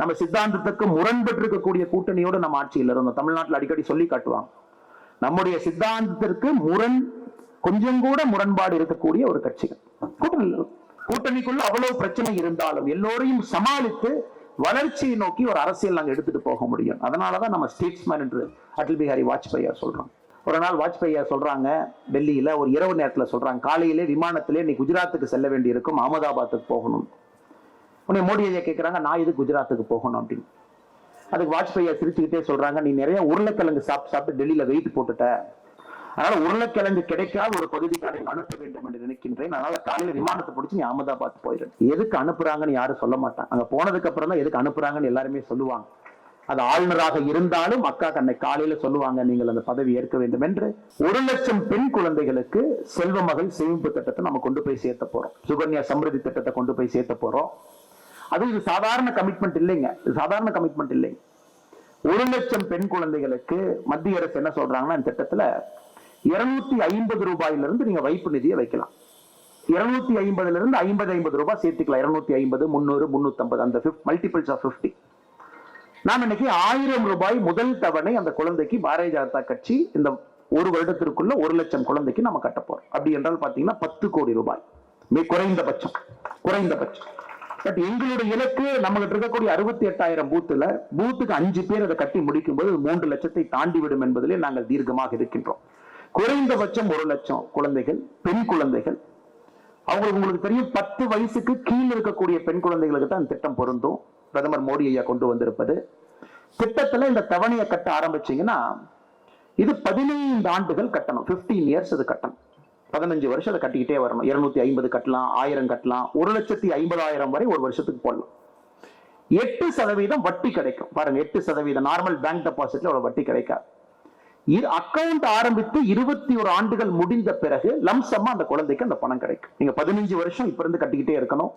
நம்ம சித்தாந்தத்துக்கு முரண்பட்டு இருக்கக்கூடிய கூட்டணியோடு நம்ம ஆட்சியில் இருந்தோம். தமிழ்நாட்டில் அடிக்கடி சொல்லி காட்டுவாங்க. நம்முடைய சித்தாந்தத்திற்கு முரண் கொஞ்சம் கூட முரண்பாடு இருக்கக்கூடிய ஒரு கட்சிகள். கூட்டணி கூட்டணிக்குள்ள அவ்வளவு பிரச்சனை இருந்தாலும் எல்லோரையும் சமாளித்து வளர்ச்சியை நோக்கி ஒரு அரசியல் நாங்க எடுத்துட்டு போக முடியும். அதனாலதான் நம்ம ஸ்டேட்ஸ்மேன் என்று அடல் பிஹாரி வாஜ்பாயார் சொல்றோம் ஒரு நாள் வாஜ்பாயார் சொல்றாங்க டெல்லியில ஒரு இரவு நேரத்துல சொல்றாங்க காலையிலே விமானத்திலே நீ குஜராத்துக்கு செல்ல வேண்டி இருக்கும் அகமதாபாத்துக்கு போகணும். உடனே மோடி ஐயா கேட்குறாங்க நான் இது குஜராத்துக்கு போகணும் அப்படின்னு. அதுக்கு வாஜ்பாய் சிரிச்சுக்கிட்டே சொல்றாங்க நீ நிறைய உருளைக்கிழங்கு சாப்பிட்டு சாப்பிட்டு டெல்லியில வெயிட் போட்டுட்ட. அதனால உருளைக்கிழங்கு கிடைக்காத ஒரு பகுதிக்கு அதை அனுப்ப வேண்டும் என்று நினைக்கின்றேன். அதனால காலையில விமானத்தை பிடிச்சி நீ அகமதாபாத் போயிடுறேன் எதுக்கு அனுப்புறாங்கன்னு யாரும் சொல்ல மாட்டாங்க. அங்க போனதுக்கு அப்புறம் தான் எதுக்கு அனுப்புறாங்கன்னு எல்லாருமே சொல்லுவாங்க. அது ஆளுநராக இருந்தாலும் அக்கா கண்ணை காலையில சொல்லுவாங்க நீங்கள் அந்த பதவி ஏற்க வேண்டும் என்று. ஒரு லட்சம் பெண் குழந்தைகளுக்கு செல்வ மகள் சேமிப்பு திட்டத்தை நம்ம கொண்டு போய் சேர்த்த போறோம். சுகன்யா சம்ருதி திட்டத்தை கொண்டு போய் சேர்த்த போறோம். அது இது சாதாரண கமிட்மெண்ட் இல்லைங்க. இது சாதாரண கமிட்மெண்ட் இல்லைங்க ஒரு லட்சம் பெண் குழந்தைகளுக்கு மத்திய அரசு என்ன சொல்றாங்கன்னா இந்த திட்டத்துல இருநூத்தி ஐம்பது ரூபாயிலிருந்து நீங்க வைப்பு நிதியை வைக்கலாம். இருநூத்தி ஐம்பதுல இருந்து ஐம்பது ஐம்பது ரூபாய் சேர்த்துக்கலாம். இருநூத்தி ஐம்பது முந்நூறு முன்னூத்தி அந்த மல்டிபிள்ஸ் ஆஃப் பிப்டி நாம் இன்னைக்கு ஆயிரம் ரூபாய் முதல் தவணை அந்த குழந்தைக்கு பாரதிய ஜனதா கட்சி இந்த ஒரு வருடத்திற்குள்ள ஒரு லட்சம் குழந்தைக்கு நம்ம கட்ட போறோம். அப்படி என்றால் பாத்தீங்கன்னா பத்து கோடி ரூபாய். மிக குறைந்தபட்சம். குறைந்தபட்சம். பட் எங்களுடைய இலக்கு நம்ம இருக்கக்கூடிய அறுபத்தி எட்டாயிரம் பூத்துல பூத்துக்கு அஞ்சு பேர் அதை கட்டி முடிக்கும் போது மூன்று லட்சத்தை தாண்டி விடும் என்பதிலே நாங்கள் தீர்க்கமாக இருக்கின்றோம். குறைந்தபட்சம் ஒரு லட்சம் குழந்தைகள் பெண் குழந்தைகள். அவங்களுக்கு உங்களுக்கு தெரியும் பத்து வயசுக்கு கீழ் இருக்கக்கூடிய பெண் குழந்தைகளுக்கு தான் திட்டம் பொருந்தும். பிரதமர் மோடி ஐயா கொண்டு வந்திருப்பது. திட்டத்துல இந்த தவணையை கட்ட ஆரம்பிச்சீங்கன்னா இது பதினைந்து ஆண்டுகள் கட்டணம். பிப்டீன் இயர்ஸ் இது கட்டணம். பதினஞ்சு வருஷம் அதை கட்டிக்கிட்டே வரணும். இருநூத்தி ஐம்பது கட்டலாம் ஆயிரம் கட்டலாம் ஒரு லட்சத்தி ஐம்பதாயிரம் வரை ஒரு வருஷத்துக்கு போடலாம். எட்டு சதவீதம் வட்டி கிடைக்கும். பாருங்க எட்டு சதவீதம். நார்மல் பேங்க் டெபாசிட்ல ஒரு வட்டி கிடைக்காது. அக்கவுண்ட் ஆரம்பித்து இருபத்தி ஒரு ஆண்டுகள் முடிந்த பிறகு லம்சமா அந்த குழந்தைக்கு அந்த பணம் கிடைக்கும். நீங்க பதினஞ்சு வருஷம் இப்ப இருந்து கட்டிக்கிட்டே இருக்கணும்.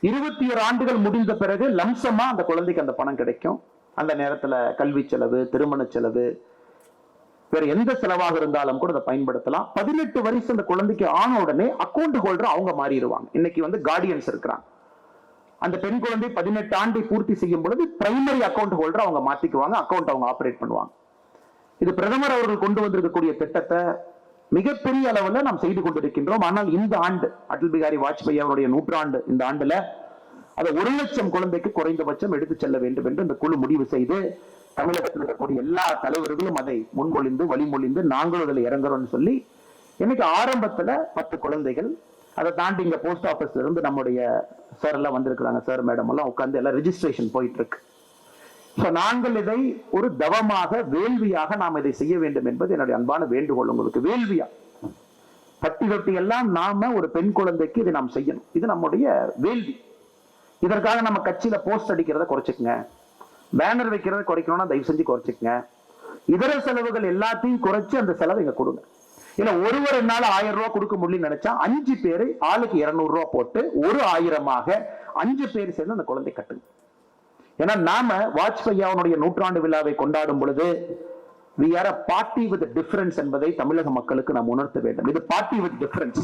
இருபத்தி ஒரு ஆண்டுகள் முடிந்த பிறகு லம்சமா அந்த குழந்தைக்கு அந்த பணம் கிடைக்கும். அந்த நேரத்துல கல்வி செலவு திருமண செலவு வேற எந்த செலவாக இருந்தாலும் கூட அதை பயன்படுத்தலாம். பதினெட்டு வயசு அந்த குழந்தைக்கு ஆன உடனே அக்கௌண்ட் ஹோல்டர் அவங்க மாறிடுவாங்க. இன்னைக்கு வந்து கார்டியன்ஸ் இருக்கிறாங்க. அந்த பெண் குழந்தை பதினெட்டு ஆண்டை பூர்த்தி செய்யும் பொழுது பிரைமரி அக்கௌண்ட் ஹோல்டர் அவங்க மாத்திக்குவாங்க அக்கௌண்ட் அவங்க ஆப்ரேட் பண்ணுவாங்க. இது பிரதமர் அவர்கள் கொண்டு வந்திருக்கக்கூடிய திட்டத்தை மிகப்பெரிய அளவுல நாம் செய்து கொண்டிருக்கின்றோம். ஆனால் இந்த ஆண்டு அடல் பிகாரி வாஜ்பாய் அவருடைய நூற்றாண்டு இந்த ஆண்டுல அதை ஒரு லட்சம் குழந்தைக்கு குறைந்தபட்சம் எடுத்து செல்ல வேண்டும் என்று இந்த குழு முடிவு செய்து தமிழகத்தில் இருக்கக்கூடிய எல்லா தலைவர்களும் அதை முன்மொழிந்து வழிமொழிந்து நாங்களும் அதில் இறங்குறோம்னு சொல்லி இன்னைக்கு ஆரம்பத்துல பத்து குழந்தைகள் அதை தாண்டி இங்க போஸ்ட் ஆபீஸ்ல இருந்து நம்முடைய சார் எல்லாம் வந்திருக்கிறாங்க சார் மேடம் எல்லாம் உட்கார்ந்து எல்லாம் ரெஜிஸ்ட்ரேஷன் போயிட்டு இருக்கு. ஸோ நாங்கள் இதை ஒரு தவமாக வேள்வியாக நாம் இதை செய்ய வேண்டும் என்பது என்னுடைய அன்பான வேண்டுகோள் உங்களுக்கு வேள்வியா? பட்டி தொட்டி எல்லாம் நாம ஒரு பெண் குழந்தைக்கு இதை நாம் செய்யணும். இது நம்முடைய வேள்வி. இதற்காக நம்ம கட்சியில போஸ்ட் அடிக்கிறத குறைச்சிக்கங்க. பேனர் வைக்கிறத குறைக்கணும்னா தயவு செஞ்சு குறைச்சிக்கங்க. இதர செலவுகள் எல்லாத்தையும் குறைச்சு அந்த செலவை இங்க கொடுங்க. இல்ல ஒருவர் என்னால ஆயிரம் ரூபாய் கொடுக்க முடியும்னு நினைச்சா அஞ்சு பேரு ஆளுக்கு இருநூறு ரூபாய் போட்டு ஒரு ஆயிரமாக அஞ்சு பேர் சேர்ந்து அந்த குழந்தை கட்டுங்க. ஏன்னா நாம வாஜ்பாய் அவனுடைய நூற்றாண்டு விழாவை கொண்டாடும் பொழுது we are a party with difference என்பதை தமிழக மக்களுக்கு நாம் உணர்த்த வேண்டும். இது பார்ட்டி வித் டிஃபரன்ஸ்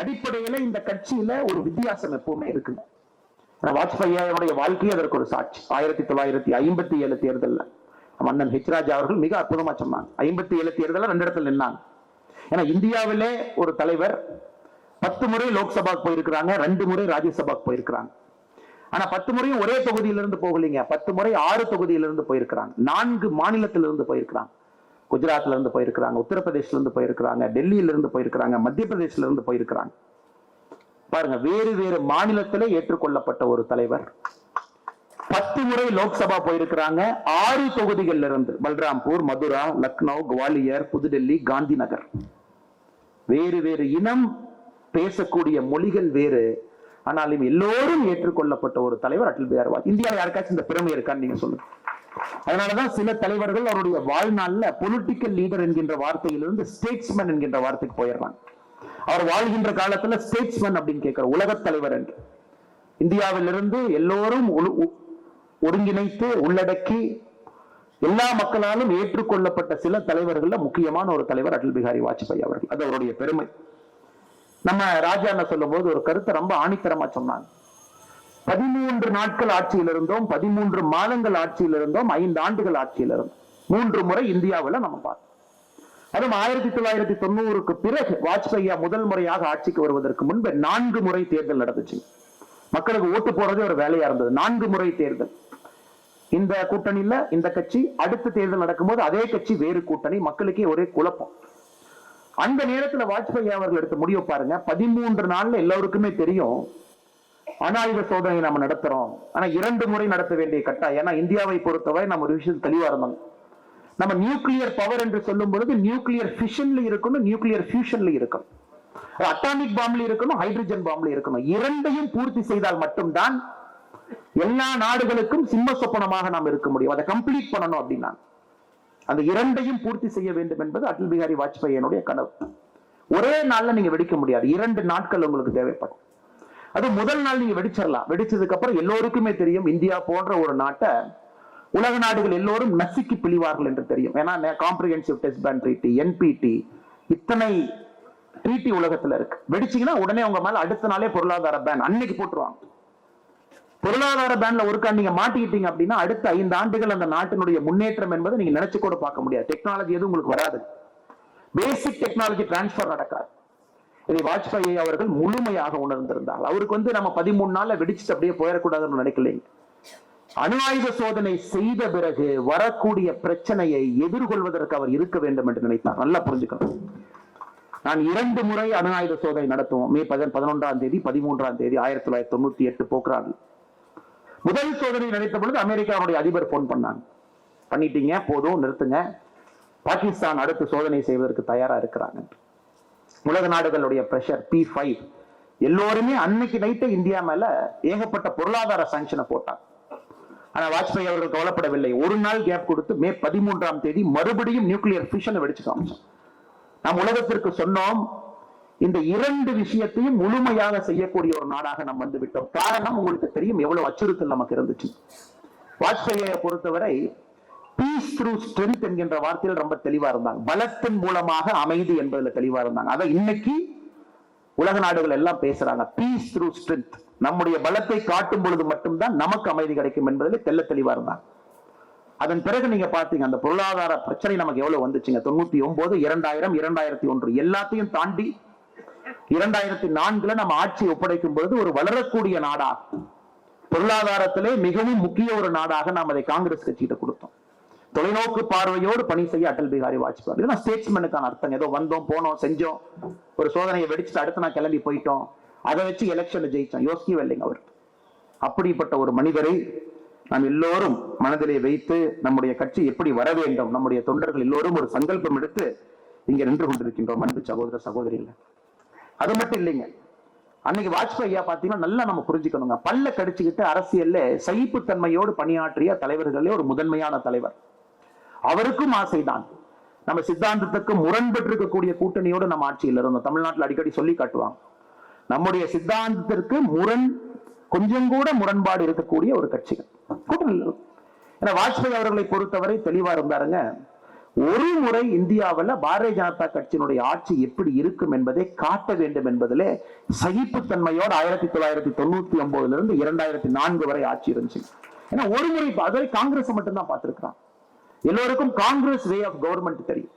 அடிப்படையில இந்த கட்சியில ஒரு வித்தியாசம் எப்பவுமே இருக்குங்க. ஆனா வாஜ்பாய் அவருடைய அதற்கு ஒரு சாட்சி. ஆயிரத்தி தொள்ளாயிரத்தி ஐம்பத்தி ஏழு தேர்தலில். மன்னன் ஹெச் ராஜா அவர்கள் மிக அற்புதமா சொன்னாங்க. ஐம்பத்தி ஏழு தேர்தலில் ரெண்டு இடத்துல நின்னாங்க. ஏன்னா இந்தியாவிலே ஒரு தலைவர் பத்து முறை லோக்சபாக்கு போயிருக்கிறாங்க ரெண்டு முறை ராஜ்யசபாக்கு போயிருக்கிறாங்க. ஆனா பத்து முறையும் ஒரே தொகுதியிலிருந்து போகலீங்க. பத்து முறை ஆறு தொகுதியிலிருந்து போயிருக்கிறாங்க. நான்கு மாநிலத்திலிருந்து போயிருக்கிறாங்க. குஜராத்ல இருந்து போயிருக்கிறாங்க உத்தரப்பிரதேஷ்ல இருந்து போயிருக்கிறாங்க டெல்லியில இருந்து போயிருக்கிறாங்க மத்திய பிரதேஷ்ல இருந்து போயிருக்கிறாங்க. பாருங்க வேறு வேறு மாநிலத்திலே ஏற்றுக்கொள்ளப்பட்ட ஒரு தலைவர். பத்து முறை லோக்சபா போயிருக்கிறாங்க. ஆறு தொகுதிகள்ல இருந்து பல்ராம்பூர் மதுரா லக்னோ குவாலியர் புதுடெல்லி காந்தி நகர் வேறு வேறு இனம் பேசக்கூடிய மொழிகள் வேறு. ஆனாலும் எல்லோரும் ஏற்றுக்கொள்ளப்பட்ட ஒரு தலைவர் அட்டல் பிஹாரி வாஜ்பாய் இந்தியாவில் யாருக்காச்சும் இந்த பெருமை இருக்கான்னு நீங்க சொல்லுங்க. அதனாலதான் சில தலைவர்கள் அவருடைய வாழ்நாள்ல பொலிட்டிக்கல் லீடர் என்கின்ற வார்த்தையிலிருந்து ஸ்டேட்ஸ்மேன் என்கின்ற வார்த்தைக்கு போயிடுறாங்க. அவர் வாழ்கின்ற காலத்துல ஸ்டேட்ஸ்மேன் அப்படின்னு கேட்கிற உலகத் தலைவர் என்று. இந்தியாவிலிருந்து எல்லோரும் ஒருங்கிணைத்து உள்ளடக்கி எல்லா மக்களாலும் ஏற்றுக்கொள்ளப்பட்ட சில தலைவர்கள்ல முக்கியமான ஒரு தலைவர் அடல் பிஹாரி வாஜ்பாய் அவர்கள். அது அவருடைய பெருமை. நம்ம ராஜா என்ன சொல்லும் போது ஒரு கருத்தை ரொம்ப ஆணித்தரமா சொன்னாங்க. பதிமூன்று நாட்கள் ஆட்சியில் இருந்தோம் பதிமூன்று மாதங்கள் ஆட்சியில் இருந்தோம் ஐந்து ஆண்டுகள் ஆட்சியில் இருந்தோம். மூன்று முறை இந்தியாவில் நம்ம பார்த்தோம். அதுவும் ஆயிரத்தி தொள்ளாயிரத்தி தொண்ணூறுக்கு பிறகு வாஜ்பாயா முதல் முறையாக ஆட்சிக்கு வருவதற்கு முன்பு நான்கு முறை தேர்தல் நடந்துச்சு. மக்களுக்கு ஓட்டு போடுறதே ஒரு வேலையா இருந்தது. நான்கு முறை தேர்தல். இந்த கூட்டணியில இந்த கட்சி அடுத்த தேர்தல் நடக்கும்போது அதே கட்சி வேறு கூட்டணி மக்களுக்கே ஒரே குழப்பம். அந்த நேரத்துல வாஜ்பாய் அவர்கள் எடுத்த முடிவு பாருங்க. பதிமூன்று நாள்ல எல்லோருக்குமே தெரியும். அணாயுத சோதனை நம்ம நடத்துறோம். ஆனா இரண்டு முறை நடத்த வேண்டிய கட்டாயம். ஏன்னா இந்தியாவை பொறுத்தவரை நம்ம ஒரு விஷயம் தெளிவா இருந்தோம். நம்ம நியூக்ளியர் பவர் என்று சொல்லும் பொழுது நியூக்ளியர் ஃபிஷன்ல இருக்கணும் நியூக்ளியர் ஃபியூஷன்ல இருக்கணும். அட்டாமிக் பாம்ல இருக்கணும் ஹைட்ரஜன் பாம்ல இருக்கணும். இரண்டையும் பூர்த்தி செய்தால் மட்டும்தான் எல்லா நாடுகளுக்கும் சிம்ம சொப்பனமாக நாம் இருக்க முடியும். அதை கம்ப்ளீட் பண்ணணும் அப்படின்னா. அந்த இரண்டையும் பூர்த்தி செய்ய வேண்டும் என்பது அடல் பிகாரி வாஜ்பாயினுடைய கனவு. ஒரே நாள்ல நீங்க வெடிக்க முடியாது. இரண்டு நாட்கள் உங்களுக்கு தேவைப்படும். அது முதல் நாள் நீங்க வெடிச்சிடலாம். வெடிச்சதுக்கு அப்புறம் எல்லோருக்குமே தெரியும் இந்தியா போன்ற ஒரு நாட்டை உலக நாடுகள் எல்லோரும் நசுக்கி பிழிவார்கள் என்று தெரியும். ஏன்னா comprehensive test ban treaty NPT இத்தனை ட்ரீட்டி உலகத்துல இருக்கு. வெடிச்சீங்கன்னா உடனே உங்க மேல அடுத்த நாளே பொருளாதார பேன் அன்னைக்கு போட்டுருவாங்க. பொருளாதார பேன்ல ஒருக்கா நீங்க மாட்டிக்கிட்டீங்க அப்படின்னா அடுத்த ஐந்து ஆண்டுகள் அந்த நாட்டினுடைய முன்னேற்றம் என்பதை நீங்க நினைச்சு கூட பார்க்க முடியாது. டெக்னாலஜி எதுவும் உங்களுக்கு வராது. பேசிக் டெக்னாலஜி டிரான்ஸ்பர் நடக்காது. இதை வாஜ்பாய் அவர்கள் முழுமையாக உணர்ந்திருந்தார். அவருக்கு வந்து நம்ம பதிமூணு நாள்ல வெடிச்சுட்டு அப்படியே போயிடக்கூடாதுன்னு நினைக்கலைங்க. அணு ஆயுத சோதனை செய்த பிறகு வரக்கூடிய பிரச்சனையை எதிர்கொள்வதற்கு அவர் இருக்க வேண்டும் என்று நினைத்தார். நல்லா புரிஞ்சுக்கணும். நான் இரண்டு முறை அணு ஆயுத சோதனை நடத்துவோம். மே பதினொன்றாம் தேதி பதிமூன்றாம் தேதி ஆயிரத்தி தொள்ளாயிரத்தி தொண்ணூத்தி எட்டு போக்குறாங்க முதல் சோதனை நடத்த பொழுது அமெரிக்காவுடைய அதிபர் போன் பண்ணாங்க. பண்ணிட்டீங்க போதும் நிறுத்துங்க. பாகிஸ்தான் அடுத்து சோதனை செய்வதற்கு தயாரா இருக்கிறாங்க. உலக நாடுகளுடைய பிரஷர் பி ஃபைவ் எல்லோருமே அன்னைக்கு நைட்டு இந்தியா மேல ஏகப்பட்ட பொருளாதார சாங்ஷனை போட்டாங்க. ஆனா வாஜ்பாய் அவர்கள் கவலைப்படவில்லை. ஒரு நாள் கேப் கொடுத்து மே பதிமூன்றாம் தேதி மறுபடியும் நியூக்ளியர் ஃபிஷனை வெடிச்சு காமிச்சோம் நாம் உலகத்திற்கு சொன்னோம் இந்த இரண்டு விஷயத்தையும் முழுமையாக செய்யக்கூடிய ஒரு நாடாக நாம் வந்து விட்டோம் காரணம் உங்களுக்கு தெரியும் எவ்வளவு அச்சுறுத்தல் நமக்கு இருந்துச்சு. வாஜ்பாயை பொறுத்தவரை பீஸ் த்ரூ ஸ்ட்ரென்த் என்கின்ற வார்த்தையில் ரொம்ப தெளிவா இருந்தாங்க. பலத்தின் மூலமாக அமைதி என்பதில் தெளிவா இருந்தாங்க. அதை இன்னைக்கு உலக நாடுகள் எல்லாம் பேசுறாங்க பீஸ் த்ரூ ஸ்ட்ரென்த் நம்முடைய பலத்தை காட்டும் பொழுது மட்டும்தான் நமக்கு அமைதி கிடைக்கும் என்பதில் தெல்ல தெளிவா இருந்தாங்க அதன் பிறகு நீங்க பாத்தீங்க அந்த பொருளாதார பிரச்சனை நமக்கு எவ்வளவு வந்துச்சுங்க? தொண்ணூத்தி ஒன்பது இரண்டாயிரம் இரண்டாயிரத்தி ஒன்று எல்லாத்தையும் தாண்டி இரண்டாயிரத்தி நான்குல நம்ம ஆட்சி ஒப்படைக்கும் பொழுது ஒரு வளரக்கூடிய நாடா பொருளாதாரத்திலே மிகவும் முக்கிய ஒரு நாடாக நாம் அதை காங்கிரஸ் கட்சியிட்ட கொடுத்தோம். தொலைநோக்கு பார்வையோடு பணி செய்ய அடல் பிகாரி வாஜ்பாய். இதுதான் அர்த்தம் ஏதோ வந்தோம் போனோம் செஞ்சோம் ஒரு சோதனையை வெடிச்சுட்டு அடுத்து நான் கிளம்பி போயிட்டோம். அதை வச்சு எலெக்ஷன்ல ஜெயிச்சான். யோசிக்கவே இல்லைங்க அவர். அப்படிப்பட்ட ஒரு மனிதரை நாம் எல்லோரும் மனதிலே வைத்து நம்முடைய கட்சி எப்படி வர வேண்டும் நம்முடைய தொண்டர்கள் எல்லோரும் ஒரு சங்கல்பம் எடுத்து இங்க நின்று கொண்டிருக்கின்றோம் அன்பு சகோதர சகோதரிகள். அது மட்டும் இல்லைங்க. அன்னைக்கு வாஜ்பாய் ஐயா பாத்தீங்கன்னா நல்லா நம்ம புரிஞ்சுக்கணுங்க. பல்ல கடிச்சுக்கிட்டு அரசியல்ல சகிப்புத்தன்மையோடு பணியாற்றிய தலைவர்களே ஒரு முதன்மையான தலைவர். அவருக்கும் ஆசைதான். நம்ம சித்தாந்தத்துக்கு முரண்பட்டு இருக்கக்கூடிய கூட்டணியோடு நம்ம ஆட்சியில் இருந்தோம். தமிழ்நாட்டில் அடிக்கடி சொல்லி காட்டுவாங்க. நம்முடைய சித்தாந்தத்திற்கு முரண் கொஞ்சம் கூட முரண்பாடு இருக்கக்கூடிய ஒரு கட்சிகள். கூட்டணியில் ஏன்னா வாஜ்பாய் அவர்களை பொறுத்தவரை தெளிவா இருந்தாருங்க ஒரு முறை இந்தியாவில் பாரதிய ஜனதா கட்சியினுடைய ஆட்சி எப்படி இருக்கும் என்பதை காட்ட வேண்டும் என்பதிலே சகிப்புத்தன்மையோடு ஆயிரத்தி தொள்ளாயிரத்தி தொண்ணூத்தி ஒன்பதுல இருந்து இரண்டாயிரத்தி நான்கு வரை ஆட்சி இருந்துச்சு. ஏன்னா ஒரு முறை அதுவரை காங்கிரஸ் மட்டும்தான் பார்த்திருக்கிறான். எல்லோருக்கும் காங்கிரஸ் வே ஆஃப் கவர்மெண்ட் தெரியும்.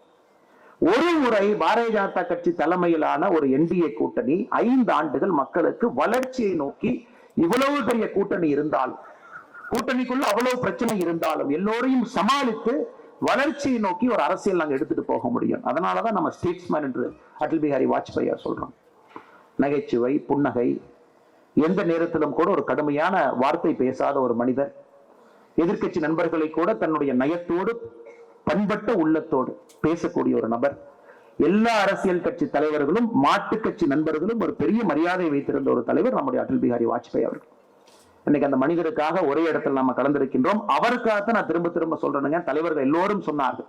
ஒரு முறை பாரதிய ஜனதா கட்சி தலைமையிலான ஒரு என்டிஏ கூட்டணி ஐந்து ஆண்டுகள் மக்களுக்கு வளர்ச்சியை நோக்கி இவ்வளவு பெரிய கூட்டணி இருந்தாலும் கூட்டணிக்குள்ள அவ்வளவு பிரச்சனை இருந்தாலும் எல்லோரையும் சமாளித்து வளர்ச்சியை நோக்கி ஒரு அரசியல் நாங்க எடுத்துட்டு போக முடியும். அதனாலதான் நம்ம ஸ்டேட்ஸ்மேன் என்று அடல் பிஹாரி வாஜ்பாய் சொல்றோம் நகைச்சுவை புன்னகை எந்த நேரத்திலும் கூட ஒரு கடுமையான வார்த்தை பேசாத ஒரு மனிதர் எதிர்க்கட்சி நண்பர்களை கூட தன்னுடைய நயத்தோடு பண்பட்ட உள்ளத்தோடு பேசக்கூடிய ஒரு நபர். எல்லா அரசியல் கட்சி தலைவர்களும் மாட்டு கட்சி நண்பர்களும் ஒரு பெரிய மரியாதை வைத்திருந்த ஒரு தலைவர் நம்முடைய அடல் பிஹாரி வாஜ்பாய் அவர்கள். இன்னைக்கு அந்த மனிதருக்காக ஒரே இடத்துல நம்ம கலந்திருக்கின்றோம். அவருக்காகத்தான் நான் திரும்ப திரும்ப சொல்றேனுங்க. தலைவர்கள் எல்லோரும் சொன்னார்கள்.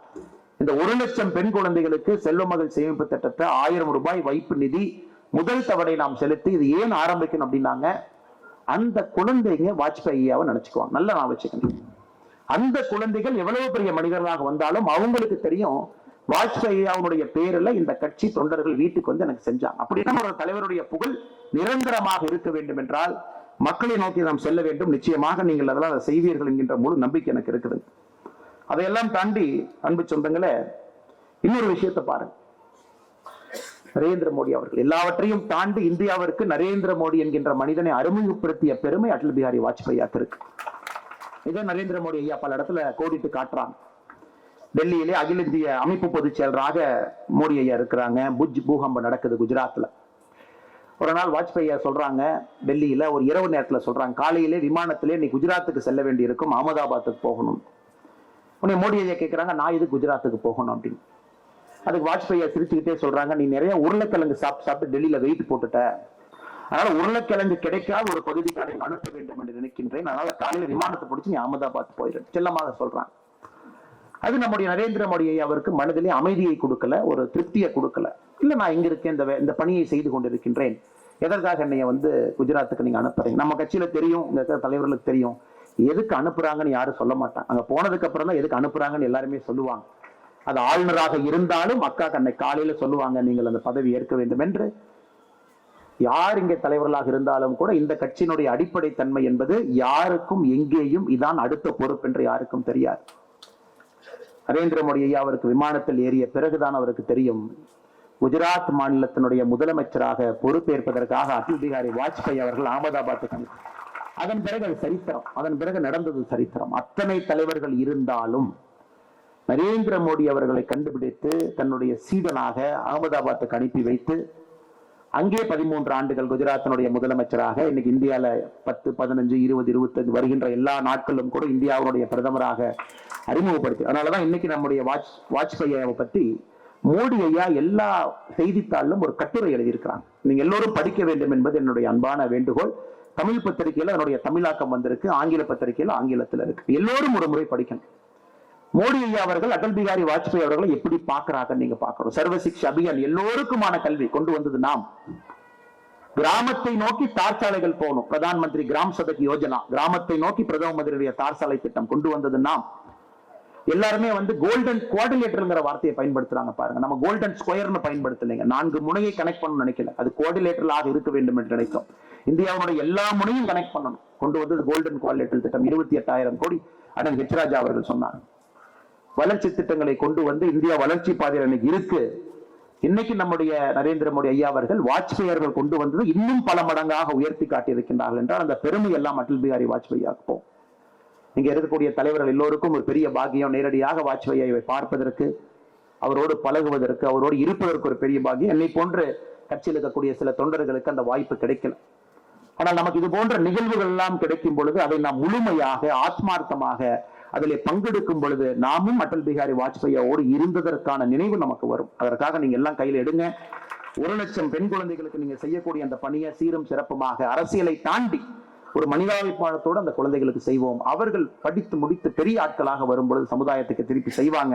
இந்த ஒரு லட்சம் பெண் குழந்தைகளுக்கு செல்வ மகள் சேமிப்பு திட்டத்தை ஆயிரம் ரூபாய் வைப்பு நிதி முதல் தவணை நாம் செலுத்தி இது ஏன் ஆரம்பிக்கணும் அப்படின்னாங்க. அந்த குழந்தைங்க வாஜ்பாய் ஐயாவை நினைச்சுக்குவாங்க. நல்லா நான் வச்சுக்கணும் அந்த குழந்தைகள் எவ்வளவு பெரிய மனிதர்களாக வந்தாலும் அவங்களுக்கு தெரியும் வாஜ்பாய் ஐயாவுடைய பேர்ல இந்த கட்சி தொண்டர்கள் வீட்டுக்கு வந்து எனக்கு செஞ்சாங்க. அப்படின்னா ஒரு தலைவருடைய புகழ் நிரந்தரமாக இருக்க வேண்டும் என்றால் மக்களை நோக்கி நாம் செல்ல வேண்டும். நிச்சயமாக நீங்கள் அதெல்லாம் அதை செய்வீர்கள் என்கின்ற முழு நம்பிக்கை எனக்கு இருக்குது. அதையெல்லாம் தாண்டி அன்பு சொந்தங்களை இன்னொரு விஷயத்தை பாருங்க. நரேந்திர மோடி அவர்கள் எல்லாவற்றையும் தாண்டி இந்தியாவிற்கு நரேந்திர மோடி என்கின்ற மனிதனை அறிமுகப்படுத்திய பெருமை அடல் பிஹாரி வாஜ்பாயாக்கு இருக்கு இதை நரேந்திர மோடி ஐயா பல இடத்துல கோடிட்டு காட்டுறாங்க. டெல்லியிலே அகில இந்திய அமைப்பு பொதுச் செயலராக மோடி ஐயா இருக்கிறாங்க. புஜ் பூகம்பம் நடக்குது குஜராத்தில் ஒரு நாள் வாஜ்பாய் ஐயா சொல்றாங்க டெல்லியில் ஒரு இரவு நேரத்தில் சொல்றாங்க காலையிலே விமானத்திலே நீ குஜராத்துக்கு செல்ல வேண்டி இருக்கும் அகமதாபாத்துக்கு போகணும். உடனே மோடி ஐயா கேட்குறாங்க நான் இது குஜராத்துக்கு போகணும் அப்படின்னு. அதுக்கு வாஜ்பாய் ஐயா சிரிச்சுக்கிட்டே சொல்றாங்க நீ நிறைய உருளைக்கிழங்கு சாப்பிட்டு சாப்பிட்டு டெல்லியில் வெயிட் போட்டுட்ட. அதனால உருளைக்கிழங்கு கிடைக்காத ஒரு பகுதிக்கு அதை அனுப்ப வேண்டும் என்று நினைக்கின்றேன். அதனால காலையில் விமானத்தை பிடிச்சி நீ அகமதாபாத் போயிடும் செல்லமாக சொல்றான். அது நம்முடைய நரேந்திர மோடி அவருக்கு மனதிலே அமைதியை கொடுக்கல ஒரு திருப்தியை கொடுக்கல. இல்ல நான் இங்க இருக்கேன் இந்த இந்த பணியை செய்து கொண்டிருக்கின்றேன். எதற்காக என்னைய வந்து குஜராத்துக்கு நீங்க அனுப்புறீங்க? நம்ம கட்சியில தெரியும் இங்க இருக்கிற தலைவர்களுக்கு தெரியும். எதுக்கு அனுப்புறாங்கன்னு யாரும் சொல்ல மாட்டாங்க. அங்க போனதுக்கு அப்புறம் தான் எதுக்கு அனுப்புறாங்கன்னு எல்லாருமே சொல்லுவாங்க. அது ஆளுநராக இருந்தாலும் அக்கா கண்ணை காலையில சொல்லுவாங்க நீங்கள் அந்த பதவி ஏற்க வேண்டும் என்று. யார் இங்கே தலைவர்களாக இருந்தாலும் கூட இந்த கட்சியினுடைய அடிப்படை தன்மை என்பது யாருக்கும் எங்கேயும் இதான் அடுத்த பொறுப்பு என்று யாருக்கும் தெரியாது. நரேந்திர மோடி ஐயா அவருக்கு விமானத்தில் ஏறிய பிறகுதான் அவருக்கு தெரியும். குஜராத் மாநிலத்தினுடைய முதலமைச்சராக பொறுப்பேற்பதற்காக அடல் பிகாரி வாஜ்பாய் அவர்கள் அகமதாபாத்துக்கு அதன் பிறகு அது சரித்திரம். அதன் பிறகு நடந்தது சரித்திரம். அத்தனை தலைவர்கள் இருந்தாலும் நரேந்திர மோடி அவர்களை கண்டுபிடித்து தன்னுடைய சீடனாக அகமதாபாத்துக்கு அனுப்பி வைத்து அங்கே பதிமூன்று ஆண்டுகள் குஜராத்தினுடைய முதலமைச்சராக இன்னைக்கு இந்தியால பத்து பதினஞ்சு இருபது இருபத்தஞ்சு வருகின்ற எல்லா நாட்களும் கூட இந்தியாவுடைய பிரதமராக அறிமுகப்படுத்தி அதனாலதான் இன்னைக்கு நம்முடைய வாஜ் வாஜ்பாயை பத்தி மோடி ஐயா எல்லா செய்தித்தாளிலும் ஒரு கட்டுரை எழுதியிருக்கிறாங்க. நீங்க எல்லோரும் படிக்க வேண்டும் என்பது என்னுடைய அன்பான வேண்டுகோள். தமிழ் பத்திரிகையில் அதனுடைய தமிழாக்கம் வந்திருக்கு ஆங்கில பத்திரிகையில் ஆங்கிலத்துல இருக்கு. எல்லோரும் ஒரு முறை படிக்கணும். மோடி ஐயா அவர்கள் அடல் பிகாரி வாஜ்பாய் அவர்களை எப்படி பார்க்கறாங்கன்னு நீங்க பார்க்கணும். சர்வசிக்ஷ அபியான் எல்லோருக்குமான கல்வி. கொண்டு வந்தது நாம். கிராமத்தை நோக்கி தார் சாலைகள் போகணும். பிரதான் மந்திரி கிராம் சதக் யோஜனா. கிராமத்தை நோக்கி பிரதம மந்திரியுடைய தார் சாலை திட்டம் கொண்டு வந்தது நாம். எல்லாருமே வந்து கோல்டன் குவாடிலேட்டருங்கிற வார்த்தையை பயன்படுத்துறாங்க பாருங்க. நம்ம கோல்டன் ஸ்கொயர்னு பயன்படுத்தலைங்க. நான்கு முனையை கனெக்ட் பண்ணணும்னு நினைக்கல. அது குவாடிலேட்டர்களாக இருக்க வேண்டும் என்று நினைத்தோம். இந்தியாவுடைய எல்லா முனையும் கனெக்ட் பண்ணணும். கொண்டு வந்தது கோல்டன் குவாடிலேட்டர் திட்டம். இருபத்தி எட்டாயிரம் கோடி அண்ணன் ஹெச்ராஜா அவர்கள் சொன்னார். வளர்ச்சி திட்டங்களை கொண்டு வந்து இந்தியா வளர்ச்சி பாதையில் இன்னைக்கு இருக்கு. இன்னைக்கு நம்முடைய நரேந்திர மோடி ஐயா அவர்கள் வாஜ்பாய் அவர்கள் கொண்டு வந்தது இன்னும் பல மடங்காக உயர்த்தி காட்டியிருக்கின்றார்கள் என்றால் அந்த பெருமை எல்லாம் அடல் பிஹாரி வாஜ்பாயாக இங்கே இங்க இருக்கக்கூடிய தலைவர்கள் எல்லோருக்கும் ஒரு பெரிய பாக்கியம். நேரடியாக வாஜ்பாயை பார்ப்பதற்கு அவரோடு பழகுவதற்கு அவரோடு இருப்பதற்கு ஒரு பெரிய பாக்கியம். என்னை போன்று கட்சியில் இருக்கக்கூடிய சில தொண்டர்களுக்கு அந்த வாய்ப்பு கிடைக்கல. ஆனால் நமக்கு இது போன்ற நிகழ்வுகள் எல்லாம் கிடைக்கும் பொழுது அதை நாம் முழுமையாக ஆத்மார்த்தமாக அதிலே பங்கெடுக்கும் பொழுது நாமும் அடல் பிகாரி வாஜ்பாயோடு இருந்ததற்கான நினைவு நமக்கு வரும். அதற்காக நீங்க எல்லாம் கையில் எடுங்க. ஒரு லட்சம் பெண் குழந்தைகளுக்கு நீங்க செய்யக்கூடிய அந்த பணியை சீரும் சிறப்புமாக அரசியலை தாண்டி ஒரு மனிதாபிமானத்தோடு அந்த குழந்தைகளுக்கு செய்வோம். அவர்கள் படித்து முடித்து பெரிய ஆட்களாக வரும்பொழுது சமுதாயத்துக்கு திருப்பி செய்வாங்க.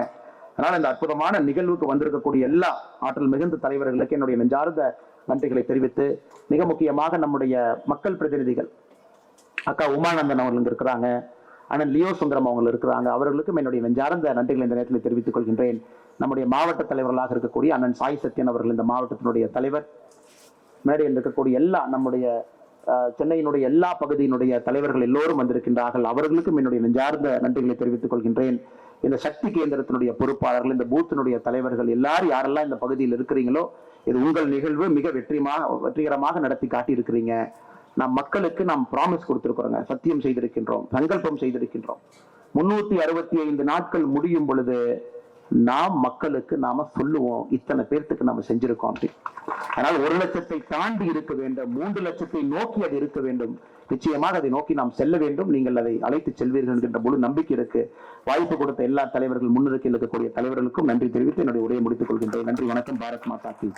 அதனால இந்த அற்புதமான நிகழ்வுக்கு வந்திருக்கக்கூடிய எல்லா ஆற்றல் மிகுந்த தலைவர்களுக்கு என்னுடைய நெஞ்சார்ந்த நன்றிகளை தெரிவித்து மிக முக்கியமாக நம்முடைய மக்கள் பிரதிநிதிகள் அக்கா உமானந்தன் அவர்கள் இருக்கிறாங்க. அண்ணன் லியோ சுந்தரம் அவங்க இருக்கிறாங்க. அவர்களுக்கும் என்னுடைய நெஞ்சார்ந்த நன்றிகளை இந்த நேரத்தில் தெரிவித்துக் கொள்கின்றேன். நம்முடைய மாவட்ட தலைவர்களாக இருக்கக்கூடிய அண்ணன் சாய் சத்யன் அவர்கள் இந்த மாவட்டத்தினுடைய தலைவர். மேடையில் இருக்கக்கூடிய எல்லா நம்முடைய சென்னையினுடைய எல்லா பகுதியினுடைய தலைவர்கள் எல்லோரும் வந்திருக்கின்றார்கள். அவர்களுக்கும் என்னுடைய நெஞ்சார்ந்த நன்றிகளை தெரிவித்துக் கொள்கின்றேன். இந்த சக்தி கேந்திரத்தினுடைய பொறுப்பாளர்கள் இந்த பூத்தினுடைய தலைவர்கள் எல்லாரும் யாரெல்லாம் இந்த பகுதியில் இருக்கிறீங்களோ இது உங்கள் நிகழ்வு மிக வெற்றிமாக வெற்றிகரமாக நடத்தி காட்டியிருக்கிறீங்க. நம் மக்களுக்கு நாம் ப்ராமிஸ் கொடுத்திருக்கிறோங்க சத்தியம் செய்திருக்கின்றோம் சங்கல்பம் செய்திருக்கின்றோம். முன்னூத்தி அறுபத்தி ஐந்து நாட்கள் முடியும் பொழுது நாம் மக்களுக்கு நாம சொல்லுவோம் இத்தனை பேர்த்துக்கு நம்ம செஞ்சிருக்கோம் அப்படி. அதனால் ஒரு லட்சத்தை தாண்டி இருக்க வேண்டும் மூன்று லட்சத்தை நோக்கி அது இருக்க வேண்டும். நிச்சயமாக அதை நோக்கி நாம் செல்ல வேண்டும். நீங்கள் அதை அழைத்து செல்வீர்கள் என்கின்ற முழு நம்பிக்கை இருக்கு. வாய்ப்பு கொடுத்த எல்லா தலைவர்கள் முன்னிறுக்கையில் இருக்கக்கூடிய தலைவர்களுக்கும் நன்றி தெரிவித்து என்னுடைய உரையை முடித்துக் கொள்கின்றேன். நன்றி வணக்கம். பாரத் மாதா கீ